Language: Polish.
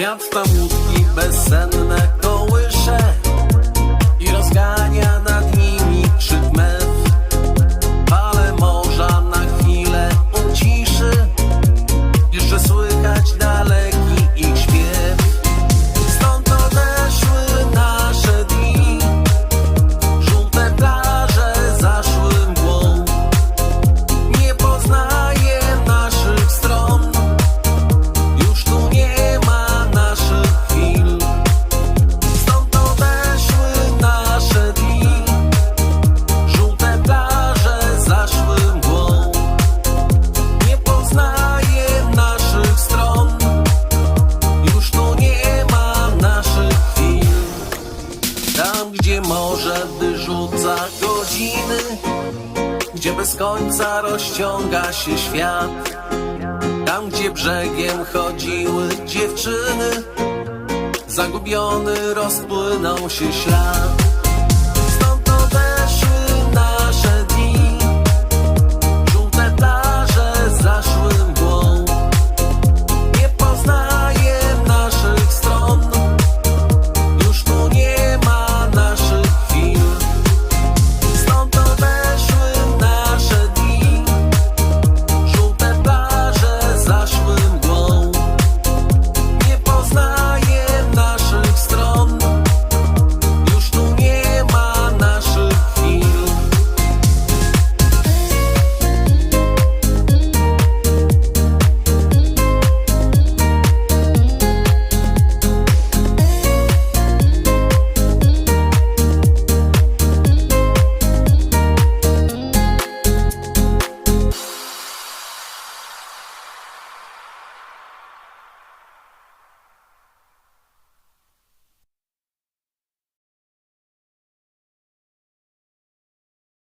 wiatr tam łódki bezsenne kołysze i rozgania na za godziny, gdzie bez końca rozciąga się świat. Tam, gdzie brzegiem chodziły dziewczyny, zagubiony rozpłynął się ślad.